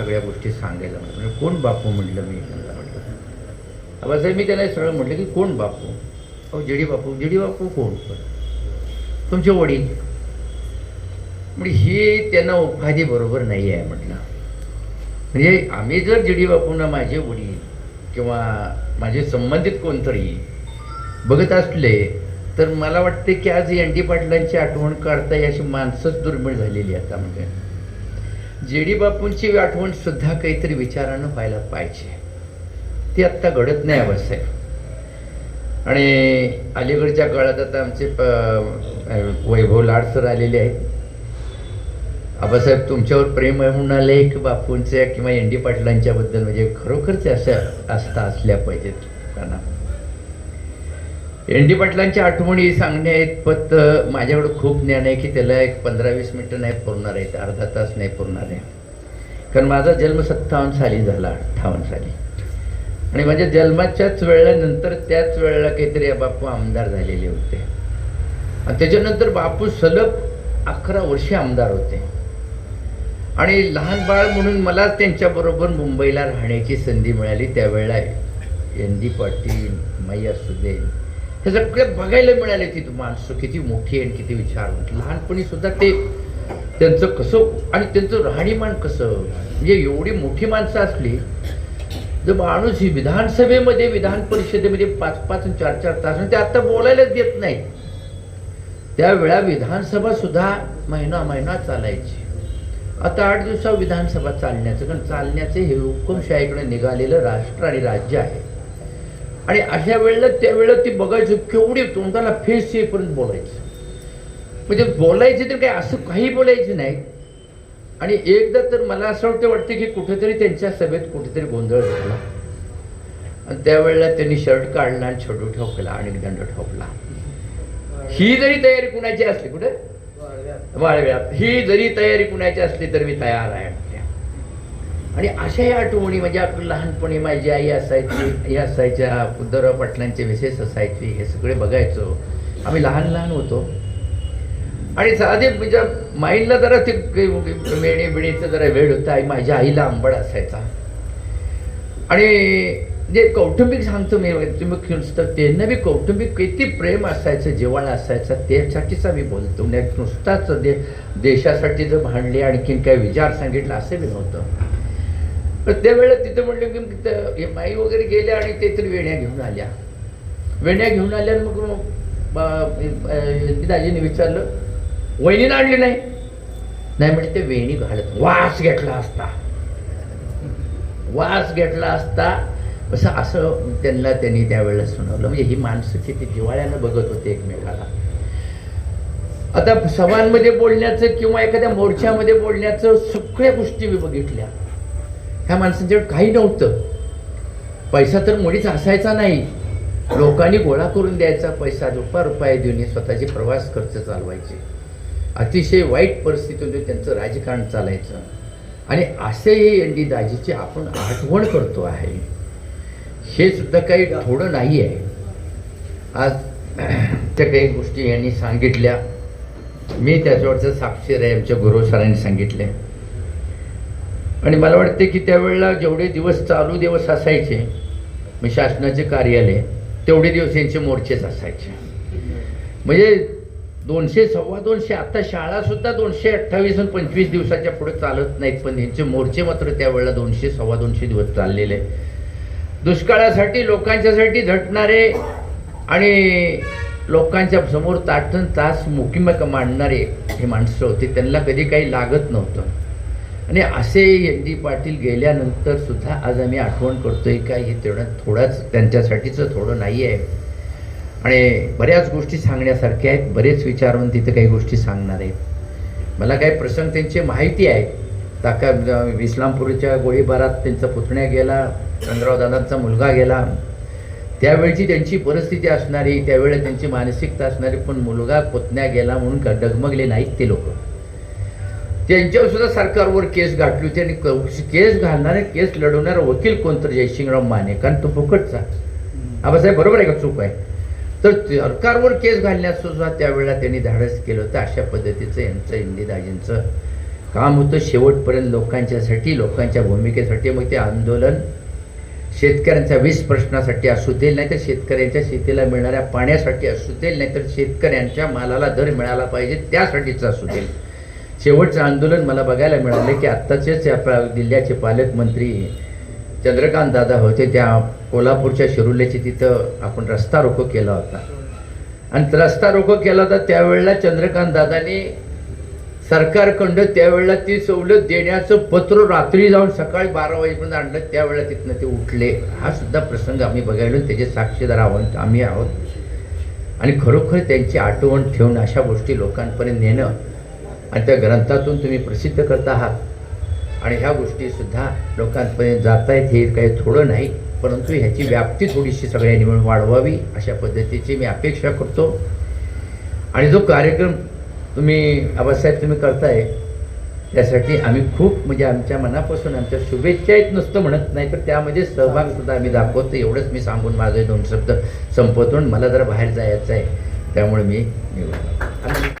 सगळ्या गोष्टी सांगायला म्हटलं म्हणजे कोण बापू म्हटलं मी? त्यांना म्हटलं. आबासाहेब मी त्याला सरळ म्हटलं की कोण बापू? अहो जेडी बापू. जेडी बापू कोण? तुमचे वडील. म्हणजे ही त्यांना उपाधी बरोबर नाही आहे म्हटलं. म्हणजे आम्ही जर जेडी बापूंना माझे वडील किंवा माझे संबंधित कोणतरी बघत असले तर मला वाटते की आज एन डी पाटलांची आठवण काढता अशी माणसंच दुर्मिळ झालेली आता म्हणजे जे डी बापूंची आठवण सुद्धा काहीतरी विचारानं व्हायला पाहिजे. ती आत्ता घडत नाही अवस्थेत आणि अलीकडच्या काळात आता आमचे वैभव लाड सर आलेले आहेत. आबासाहेब तुमच्यावर प्रेम आहे म्हणून आले की बापूंच्या किंवा एन डी पाटलांच्याबद्दल? म्हणजे खरोखरच अशा आस्था असल्या पाहिजेत त्यांना एन डी पाटलांच्या आठवणी सांगण्या इतपत माझ्याकडे खूप ज्ञान आहे की त्याला एक पंधरा वीस मिनटं नाही पुरणार आहेत अर्धा तास नाही पुरणार आहे कारण माझा जन्म सत्तावन्न साली झाला अठ्ठावन्न साली. आणि माझ्या जन्माच्याच वेळेनंतर त्याच वेळेला काहीतरी बापू आमदार झालेले होते. आणि त्याच्यानंतर बापू सलग अकरा वर्षे आमदार होते. आणि लहान बाळ म्हणून मला त्यांच्याबरोबर मुंबईला राहण्याची संधी मिळाली त्यावेळेला एन डी पाटील मैया सुदेन हे सगळे बघायला मिळाले ती माणसं किती मोठी आहे आणि किती विचार लहानपणी सुद्धा ते त्यांचं कसं आणि त्यांचं राहणीमान कसं? म्हणजे एवढी मोठी माणसं असली जर माणूस ही विधानसभेमध्ये विधान परिषदेमध्ये पाच पाच आणि चार चार तास आणि ते आता बोलायलाच देत नाही. त्यावेळा विधानसभा सुद्धा महिना महिना चालायची. आता आठ दिवसा विधानसभा चालण्याचं कारण चालण्याचे हे हुकुमशाहीकडे निघालेलं राष्ट्र आणि राज्य आहे. आणि अशा वेळेला त्यावेळेला ती बघायचं केवढी तोंडाला फेस येईपर्यंत बोलायचं. म्हणजे बोलायचे तर काही असं काही बोलायचं नाही. आणि एकदा तर मला असं वाटतं वाटतं की कुठेतरी त्यांच्या सभेत कुठेतरी गोंधळ झाला. आणि त्यावेळेला त्यांनी शर्ट काढला आणि छडू ठोकला आणि दंड ठोकला. ही जरी तयारी कुणाची असली कुठे? वाळव्यात. ही जरी तयारी कुणाची असली तर मी तयार आहे. आणि अशा या आठवणी म्हणजे आपली लहानपणी माझी आई असायची हे असायच्या उद्धवराव पाटलांचे विशेष असायचे हे सगळे बघायचो. आम्ही लहान लहान होतो. आणि साधे म्हणजे माईला जरा ते मेणे बिणीचं जरा वेळ होता. आई माझ्या आईला आंबड असायचा. आणि जे कौटुंबिक सांगतो मी तुम्ही नुसतं त्यांना बी कौटुंबिक किती प्रेम असायचं जिव्हाळा असायचा त्यासाठीच आम्ही बोलतो. म्हणजे नुसताच दे देशासाठी जर भांडले आणखीन काही विचार सांगितलं असं बी नव्हतं. त्यावेळेला तिथं म्हणलं की तिथं हे माई वगैरे गेल्या आणि ते तरी वेण्या घेऊन आल्या. वेण्या घेऊन आल्या मग दाजीने विचारलं वहिनीनं आणली नाही. नाही म्हणजे ते वेणी घालत वास घेतला असता. वास घेतला असता. असं असं त्यांना त्यांनी त्यावेळेला सुनावलं. म्हणजे ही माणसं किती जिवाळ्यानं बघत होते एकमेकाला. आता सभांमध्ये बोलण्याचं किंवा एखाद्या मोर्चामध्ये बोलण्याचं सगळ्या गोष्टी मी बघितल्या. ह्या माणसांच्याकडे काही नव्हतं. पैसा तर मुळीच असायचा नाही. लोकांनी गोळा करून द्यायचा पैसा रुपया रुपये देऊन स्वतःचे प्रवास खर्च चालवायचे. अतिशय वाईट परिस्थितीमध्ये त्यांचं राजकारण चालायचं. आणि असेही एन डी दाजीची आपण आठवण करतो आहे. हे सुद्धा काही थोडं नाही आहे. आज त्या काही गोष्टी यांनी सांगितल्या. मी त्याच्यावरचं साक्षीर आहे आमच्या गुरु सरांनी सांगितले आणि मला वाटते की त्यावेळेला जेवढे दिवस चालू दिवस असायचे मी शासनाचे कार्यालय तेवढे दिवस यांचे मोर्चेच असायचे. म्हणजे दोनशे सव्वा दोनशे आता शाळासुद्धा दोनशे अठ्ठावीस आणि पंचवीस दिवसाच्या पुढे चालत नाहीत पण यांचे मोर्चे मात्र त्यावेळेला दोनशे सव्वा दोनशे दिवस चाललेले. दुष्काळासाठी लोकांच्यासाठी झटणारे आणि लोकांच्या समोर ताटन तास मुकिमक मांडणारे हे माणसं होते त्यांना कधी काही लागत नव्हतं. आणि असे एन डी पाटील गेल्यानंतर सुद्धा आज आम्ही आठवण करतोय का हे तेवढं थोडंच त्यांच्यासाठीचं थोडं नाही आहे आणि बऱ्याच गोष्टी सांगण्यासारख्या आहेत बरेच विचारून तिथं काही गोष्टी सांगणार आहेत. मला काही प्रसंग त्यांची माहिती आहे ताका इस्लामपूरच्या गोळीबारात त्यांचा पुतण्या गेला चंद्रराव दादांचा मुलगा गेला. त्यावेळची त्यांची परिस्थिती असणारी त्यावेळेला त्यांची मानसिकता असणारी पण मुलगा पुतण्या गेला म्हणून का डगमगले नाहीत ते लोक. त्यांच्यावर सुद्धा सरकारवर केस गाठली होती आणि क- केस घालणारे केस लढवणारा वकील कोणतरी? जयसिंगराव माने. कारण तो फुकटचा. आबासाहेब बरोबर आहे का? चूक आहे. तर सरकारवर केस घालण्यास सुद्धा त्यावेळेला त्यांनी धाडस केलं होतं. अशा पद्धतीचं यांचं इंदिराजींचं काम होतं. शेवटपर्यंत लोकांच्यासाठी लोकांच्या भूमिकेसाठी. मग ते आंदोलन शेतकऱ्यांच्या वीस प्रश्नासाठी असू देईल नाही तर शेतकऱ्यांच्या शेतीला मिळणाऱ्या पाण्यासाठी असू देईल नाही तर शेतकऱ्यांच्या मालाला दर मिळाला पाहिजे त्यासाठीच असू देईल. शेवटचं आंदोलन मला बघायला मिळालं की आत्ताचेच जिल्ह्याचे पालकमंत्री चंद्रकांत दादा होते. त्या कोल्हापूरच्या शिरुल्याचे तिथं आपण रस्ता रोको केला होता. आणि रस्ता रोको केला होता त्यावेळेला चंद्रकांत दादाने सरकारकडं त्यावेळेला ती सवलत देण्याचं पत्र रात्री जाऊन सकाळी बारा वाजेपर्यंत आणलं. त्यावेळेला तिथनं ते उठले. हा सुद्धा प्रसंग आम्ही बघायलो. त्याचे साक्षीदार आहोत आम्ही आहोत. आणि खरोखर त्यांची आठवण ठेवून अशा गोष्टी लोकांपर्यंत नेणं आणि त्या ग्रंथातून तुम्ही प्रसिद्ध करत आहात. आणि ह्या गोष्टीसुद्धा लोकांपर्यंत जात आहेत हे काही थोडं नाही परंतु ह्याची व्याप्ती थोडीशी सगळ्यांनी म्हणून वाढवावी अशा पद्धतीची मी अपेक्षा करतो. आणि जो कार्यक्रम तुम्ही आबासाहेब तुम्ही करताय त्यासाठी आम्ही खूप म्हणजे आमच्या मनापासून आमच्या शुभेच्छा आहेत नुसतं म्हणत नाही तर त्यामध्ये सहभागसुद्धा आम्ही दाखवतो एवढंच मी सांगून माझे दोन शब्द संपवतो आणि मला जरा बाहेर जायचं आहे त्यामुळे मी निघून आणि